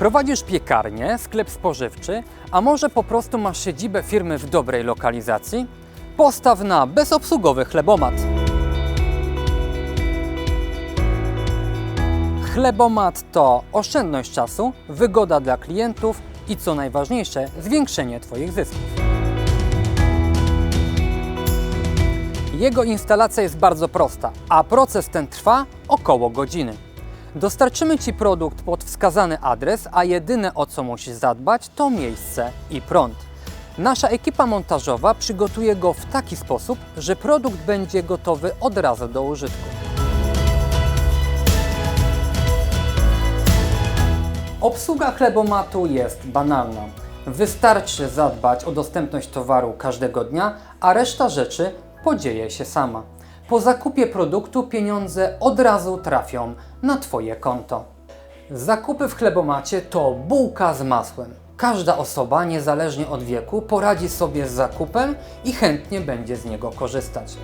Prowadzisz piekarnię, sklep spożywczy, a może po prostu masz siedzibę firmy w dobrej lokalizacji? Postaw na bezobsługowy chlebomat. Chlebomat to oszczędność czasu, wygoda dla klientów i co najważniejsze, zwiększenie Twoich zysków. Jego instalacja jest bardzo prosta, a proces ten trwa około godziny. Dostarczymy Ci produkt pod wskazany adres, a jedyne o co musisz zadbać to miejsce i prąd. Nasza ekipa montażowa przygotuje go w taki sposób, że produkt będzie gotowy od razu do użytku. Obsługa chlebomatu jest banalna. Wystarczy zadbać o dostępność towaru każdego dnia, a reszta rzeczy podzieje się sama. Po zakupie produktu pieniądze od razu trafią na Twoje konto. Zakupy w chlebomacie to bułka z masłem. Każda osoba, niezależnie od wieku, poradzi sobie z zakupem i chętnie będzie z niego korzystać.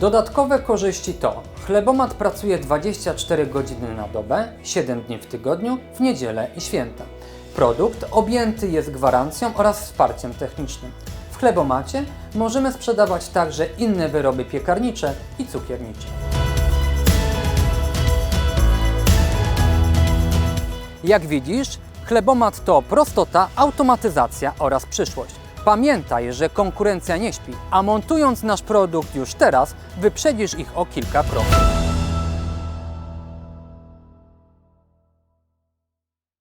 Dodatkowe korzyści to chlebomat pracuje 24 godziny na dobę, 7 dni w tygodniu, w niedzielę i święta. Produkt objęty jest gwarancją oraz wsparciem technicznym. W chlebomacie możemy sprzedawać także inne wyroby piekarnicze i cukiernicze. Jak widzisz, chlebomat to prostota, automatyzacja oraz przyszłość. Pamiętaj, że konkurencja nie śpi, a montując nasz produkt już teraz, wyprzedzisz ich o kilka kroków.